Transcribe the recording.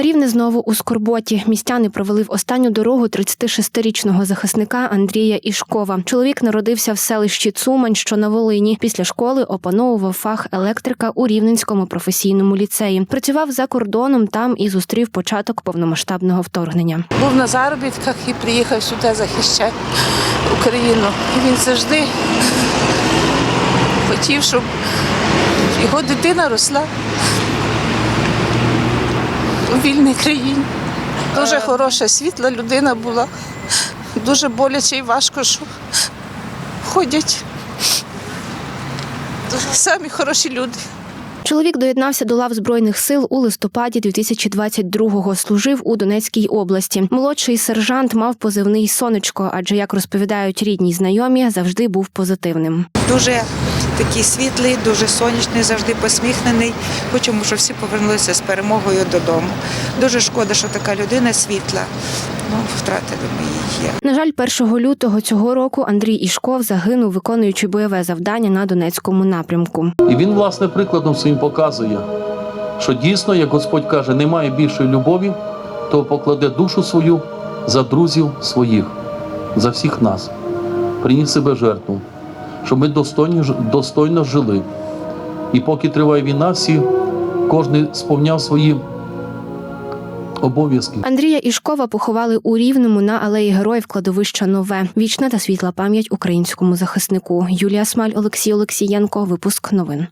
Рівне знову у скорботі. Містяни провели в останню дорогу 36-річного захисника Андрія Ішкова. Чоловік народився в селищі Цумань, що на Волині. Після школи опановував фах електрика у Рівненському професійному ліцеї. Працював за кордоном там і зустрів початок повномасштабного вторгнення. Був на заробітках і приїхав сюди захищати Україну. Він завжди хотів, щоб його дитина росла вільній країні. Дуже хороша, світла людина була. Дуже боляче і важко, що ходять самі хороші люди. Чоловік доєднався до лав збройних сил у листопаді 2022-го. Служив у Донецькій області. Молодший сержант мав позивний сонечко, адже як розповідають рідні знайомі, завжди був позитивним. Дуже такий світлий, дуже сонячний, завжди посміхнений. Хочемо, щоб всі повернулися з перемогою додому. Дуже шкода, що така людина світла. Ну, втратили ми її. На жаль, 1 лютого цього року Андрій Ішков загинув, виконуючи бойове завдання на Донецькому напрямку. І він, власне, прикладом своїм показує, що дійсно, як Господь каже, немає більшої любові, то покладе душу свою за друзів своїх, за всіх нас. Приніс себе жертву, щоб ми достойно, достойно жили. І поки триває війна, всі кожен сповняв свої обов'язки. Андрія Ішкова поховали у Рівному на алеї Героїв кладовища Нове. Вічна та світла пам'ять українському захиснику. Юлія Смаль, Олексій Олексієнко. Випуск новин.